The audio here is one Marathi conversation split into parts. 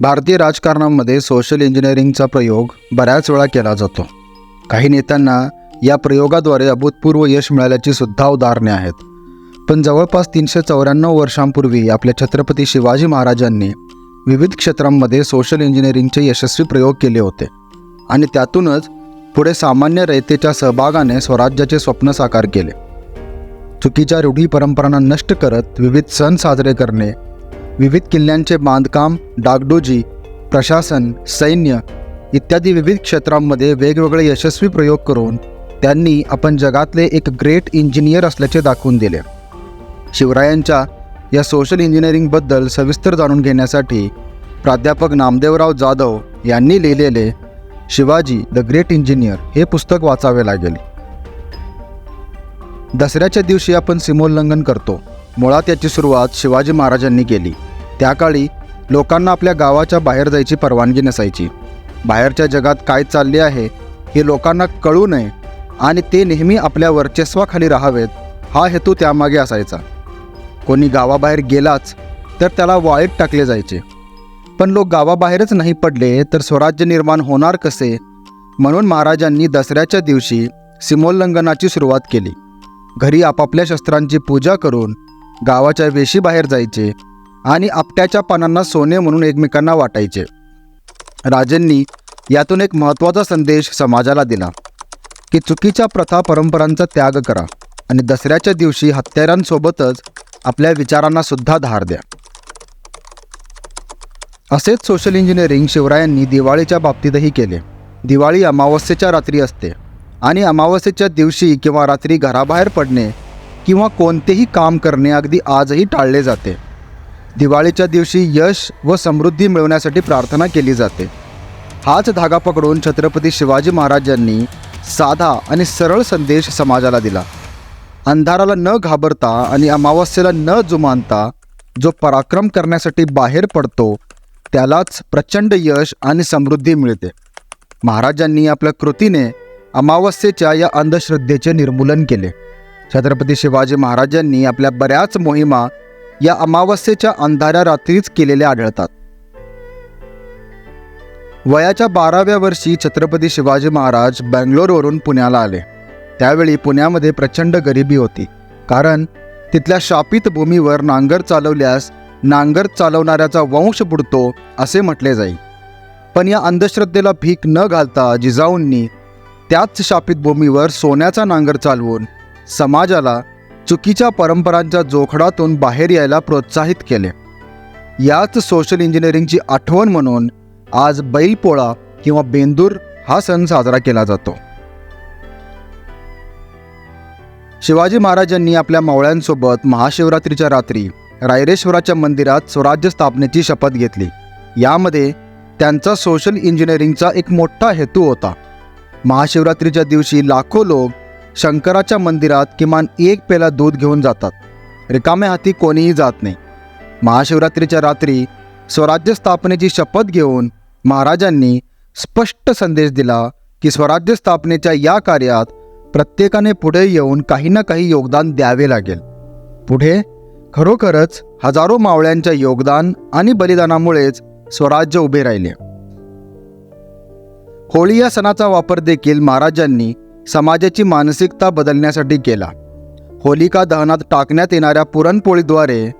भारतीय राजकारणामध्ये सोशल इंजिनिअरिंगचा प्रयोग बऱ्याच वेळा केला जातो. काही नेत्यांना या प्रयोगाद्वारे अभूतपूर्व यश मिळाल्याची सुद्धा उदाहरणे आहेत. पण जवळपास तीनशे चौऱ्याण्णव वर्षांपूर्वी आपल्या छत्रपती शिवाजी महाराजांनी विविध क्षेत्रांमध्ये सोशल इंजिनिअरिंगचे यशस्वी प्रयोग केले होते. आणि त्यातूनच पुढे सामान्य रयतेच्या सहभागाने स्वराज्याचे स्वप्न साकार केले. चुकीच्या रूढी परंपरांना नष्ट करत विविध सण साजरे करणे विविध किल्ल्यांचे बांधकाम डागडोजी प्रशासन सैन्य इत्यादी विविध क्षेत्रांमध्ये वेगवेगळे यशस्वी प्रयोग करून त्यांनी आपण जगातले एक ग्रेट इंजिनियर असल्याचे दाखवून दिले. शिवरायांच्या या सोशल इंजिनिअरिंगबद्दल सविस्तर जाणून घेण्यासाठी प्राध्यापक नामदेवराव जाधव यांनी लिहिलेले शिवाजी द ग्रेट इंजिनियर हे पुस्तक वाचावे लागेल. दसऱ्याच्या दिवशी आपण सीमोल्लंघन करतो. मुळात याची सुरुवात शिवाजी महाराजांनी केली. त्या काळी लोकांना आपल्या गावाच्या बाहेर जायची परवानगी नसायची. बाहेरच्या जगात काय चालले आहे हे लोकांना कळू नये आणि ते नेहमी आपल्या वर्चस्वाखाली राहावेत हा हेतू त्यामागे असायचा. कोणी गावाबाहेर गेलाच तर त्याला वाळीत टाकले जायचे. पण लोक गावाबाहेरच नाही पडले तर स्वराज्य निर्माण होणार कसे? म्हणून महाराजांनी दसऱ्याच्या दिवशी सीमोल्लंघनाची सुरुवात केली. घरी आपापल्या शस्त्रांची पूजा करून गावाच्या वेशीबाहेर जायचे आणि आपट्याच्या पानांना सोने म्हणून एकमेकांना वाटायचे. राजांनी यातून एक महत्त्वाचा संदेश समाजाला दिला की चुकीच्या प्रथा परंपरांचा त्याग करा आणि दसऱ्याच्या दिवशी हत्यारांसोबतच आपल्या विचारांना सुद्धा धार द्या. असेच सोशल इंजिनिअरिंग शिवरायांनी दिवाळीच्या बाबतीतही केले. दिवाळी अमावस्येच्या रात्री असते आणि अमावस्येच्या दिवशी किंवा रात्री घराबाहेर पडणे किंवा कोणतेही काम करणे अगदी आजही टाळले जाते. दिवाळीच्या दिवशी यश व समृद्धी मिळवण्यासाठी प्रार्थना केली जाते. हाच धागा पकडून छत्रपती शिवाजी महाराजांनी साधा आणि सरळ संदेश समाजाला दिला. अंधाराला न घाबरता आणि अमावस्येला न जुमानता जो पराक्रम करण्यासाठी बाहेर पडतो त्यालाच प्रचंड यश आणि समृद्धी मिळते. महाराजांनी आपल्या कृतीने अमावस्येच्या या अंधश्रद्धेचे निर्मूलन केले. छत्रपती शिवाजी महाराजांनी आपल्या बऱ्याच मोहिमा या अमावस्येच्या अंधाऱ्या रात्रीच केलेल्या आढळतात. वयाच्या बाराव्या वर्षी छत्रपती शिवाजी महाराज बँगलोरवरून पुण्याला आले. त्यावेळी पुण्यामध्ये प्रचंड गरिबी होती. कारण तिथल्या शापित भूमीवर नांगर चालवल्यास नांगर चालवणाऱ्याचा वंश बुडतो असे म्हटले जाईल पण या अंधश्रद्धेला भीक न घालता जिजाऊंनी त्याच शापित भूमीवर सोन्याचा नांगर चालवून समाजाला चुकीच्या परंपरांच्या जोखडातून बाहेर यायला प्रोत्साहित केले. याच सोशल इंजिनिअरिंगची आठवण म्हणून आज बैलपोळा किंवा बेंदूर हा सण साजरा केला जातो. शिवाजी महाराजांनी आपल्या मावळ्यांसोबत महाशिवरात्रीच्या रात्री रायरेश्वराच्या मंदिरात स्वराज्य स्थापनेची शपथ घेतली. यामध्ये त्यांचा सोशल इंजिनिअरिंगचा एक मोठा हेतू होता. महाशिवरात्रीच्या दिवशी लाखो लोक शंकराच्या मंदिरात किमान एक पेला दूध घेऊन जातात. रिकाम्या हाती कोणीही जात नाही. महाशिवरात्रीच्या रात्री स्वराज्य स्थापनेची शपथ घेऊन महाराजांनी स्पष्ट संदेश दिला की स्वराज्य स्थापनेच्या या कार्यात प्रत्येकाने पुढे येऊन काही ना काही योगदान द्यावे लागेल. पुढे खरोखरच हजारो मावळ्यांच्या योगदान आणि बलिदानामुळेच स्वराज्य उभे राहिले. होळी या सणाचा वापर देखील महाराजांनी समाजाची मानसिकता बदलण्यासाठी केला. होलिका दहनात टाकण्यात येणाऱ्या पुरणपोळीद्वारे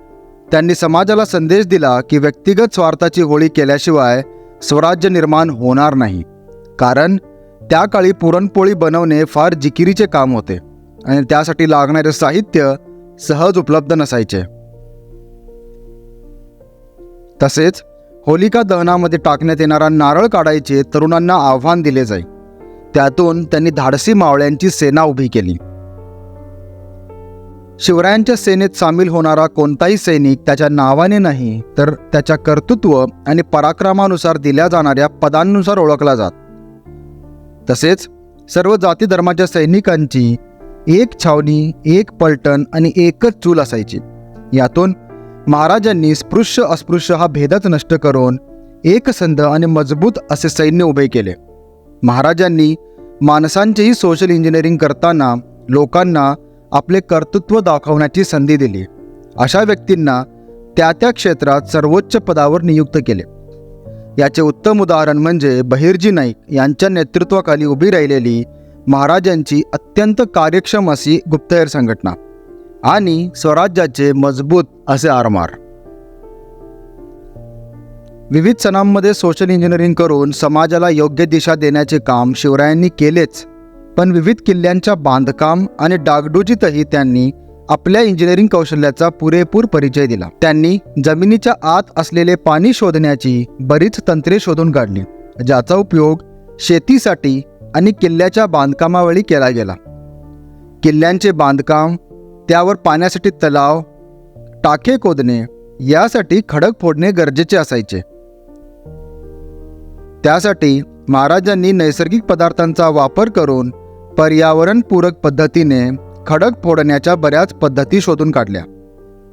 त्यांनी समाजाला संदेश दिला की व्यक्तिगत स्वार्थाची होळी केल्याशिवाय स्वराज्य निर्माण होणार नाही. कारण त्या काळी पुरणपोळी बनवणे फार जिकिरीचे काम होते आणि त्यासाठी लागणारे साहित्य सहज उपलब्ध नसायचे. तसेच होलिका दहनामध्ये टाकण्यात येणारा नारळ काढायचे तरुणांना आव्हान दिले जाई. त्यातून त्यांनी धाडसी मावळ्यांची सेना उभी केली. शिवरायांच्या सेनेत सामील होणारा कोणताही सैनिक त्याच्या नावाने नाही तर त्याच्या कर्तृत्व आणि पराक्रमानुसार दिल्या जाणाऱ्या पदांनुसार ओळखला जात. तसेच सर्व जाती धर्माच्या सैनिकांची एक छावणी एक पलटण आणि एकच चूल असायची. यातून महाराजांनी स्पृश्य अस्पृश्य हा भेदच नष्ट करून एकसंध आणि मजबूत असे सैन्य उभे केले. महाराजांनी माणसांचेही सोशल इंजिनिअरिंग करताना लोकांना आपले कर्तृत्व दाखवण्याची संधी दिली. अशा व्यक्तींना त्या त्या क्षेत्रात सर्वोच्च पदावर नियुक्त केले. याचे उत्तम उदाहरण म्हणजे बहिर्जी नाईक यांच्या नेतृत्वाखाली उभी राहिलेली महाराजांची अत्यंत कार्यक्षम अशी गुप्तहेर संघटना आणि स्वराज्याचे मजबूत असे आरमार. विविध सणांमध्ये सोशल इंजिनिअरिंग करून समाजाला योग्य दिशा देण्याचे काम शिवरायांनी केलेच. पण विविध किल्ल्यांच्या बांधकाम आणि डागडुजीतही त्यांनी आपल्या इंजिनिअरिंग कौशल्याचा पुरेपूर परिचय दिला. त्यांनी जमिनीच्या आत असलेले पाणी शोधण्याची बरीच तंत्रे शोधून काढली ज्याचा उपयोग शेतीसाठी आणि किल्ल्याच्या बांधकामावेळी केला गेला. किल्ल्यांचे बांधकाम त्यावर पाण्यासाठी तलाव टाके खोदणे यासाठी खडक फोडणे गरजेचे असायचे. त्यासाठी महाराजांनी नैसर्गिक पदार्थांचा वापर करून पर्यावरणपूरक पद्धतीने खडक फोडण्याच्या बऱ्याच पद्धती शोधून काढल्या.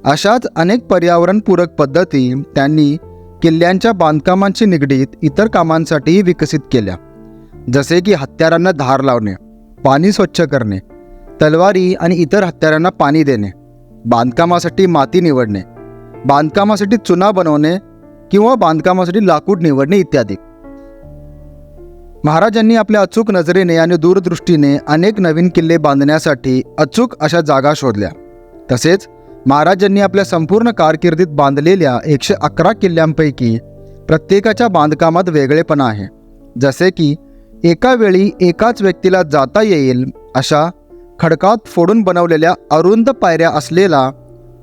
अशाच अनेक पर्यावरणपूरक पद्धती त्यांनी किल्ल्यांच्या बांधकामांशी निगडीत इतर कामांसाठीही विकसित केल्या. जसे की हत्यारांना धार लावणे पाणी स्वच्छ करणे तलवारी आणि इतर हत्यारांना पाणी देणे बांधकामासाठी माती निवडणे बांधकामासाठी चुना बनवणे किंवा बांधकामासाठी लाकूड निवडणे इत्यादी. महाराजांनी आपल्या अचूक नजरेने आणि दूरदृष्टीने अनेक नवीन किल्ले बांधण्यासाठी अचूक अशा जागा शोधल्या. तसेच महाराजांनी आपल्या संपूर्ण कारकिर्दीत बांधलेल्या एकशे अकरा किल्ल्यांपैकी प्रत्येकाच्या बांधकामात वेगळेपणा आहे. जसे की एका वेळी एकाच व्यक्तीला जाता येईल अशा खडकात फोडून बनवलेल्या अरुंद पायऱ्या असलेला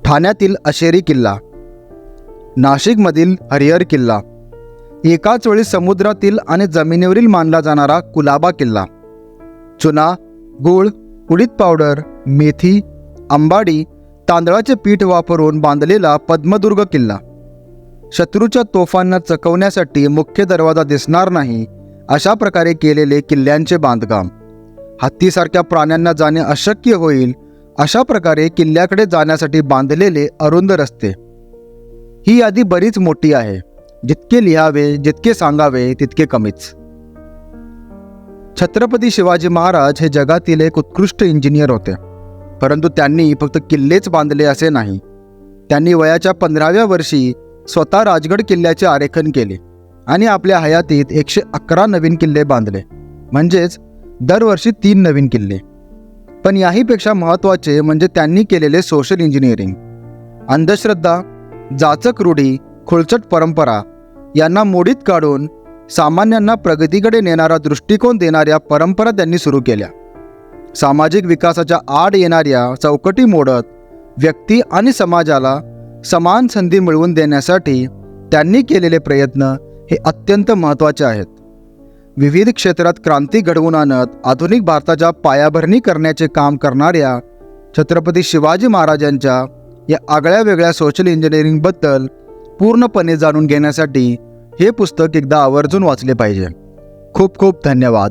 ठाण्यातील अशेरी किल्ला नाशिकमधील हरिहर किल्ला. एकाच वेळी समुद्रातील आणि जमिनीवरील मानला जाणारा कुलाबा किल्ला. चुना गूळ उडीद पावडर मेथी आंबाडी तांदळाचे पीठ वापरून बांधलेला पद्मदुर्ग किल्ला. शत्रूच्या तोफांना चकवण्यासाठी मुख्य दरवाजा दिसणार नाही अशा प्रकारे केलेले किल्ल्यांचे बांधकाम. हत्तीसारख्या प्राण्यांना जाणे अशक्य होईल अशा प्रकारे किल्ल्याकडे जाण्यासाठी बांधलेले अरुंद रस्ते. ही यादी बरीच मोठी आहे. जितके लिहावे जितके सांगावे तितके कमीच. छत्रपती शिवाजी महाराज हे जगातील एक उत्कृष्ट इंजिनियर होते. परंतु त्यांनी फक्त किल्लेच बांधले असे नाही. त्यांनी वयाच्या पंधराव्या वर्षी स्वतः राजगड किल्ल्याचे आरेखन केले आणि आपल्या हयातीत एकशे अकरा नवीन किल्ले बांधले. म्हणजेच दरवर्षी तीन नवीन किल्ले. पण याहीपेक्षा महत्त्वाचे म्हणजे त्यांनी केलेले सोशल इंजिनिअरिंग अंधश्रद्धा जाचक रूढी खुळचट परंपरा यांना मोडीत काढून सामान्यांना प्रगतीकडे नेणारा दृष्टिकोन देणाऱ्या परंपरा त्यांनी सुरू केल्या. सामाजिक विकासाच्या आड येणाऱ्या चौकटी मोडत व्यक्ती आणि समाजाला समान संधी मिळवून देण्यासाठी त्यांनी केलेले प्रयत्न हे अत्यंत महत्त्वाचे आहेत. विविध क्षेत्रात क्रांती घडवून आणत आधुनिक भारताच्या पायाभरणी करण्याचे काम करणाऱ्या छत्रपती शिवाजी महाराजांच्या या आगळ्या वेगळ्या सोशल इंजिनिअरिंगबद्दल पूर्णपणे जाणून घेण्यासाठी हे पुस्तक एकदा आवर्जून वाचले पाहिजे. खूप खूप धन्यवाद.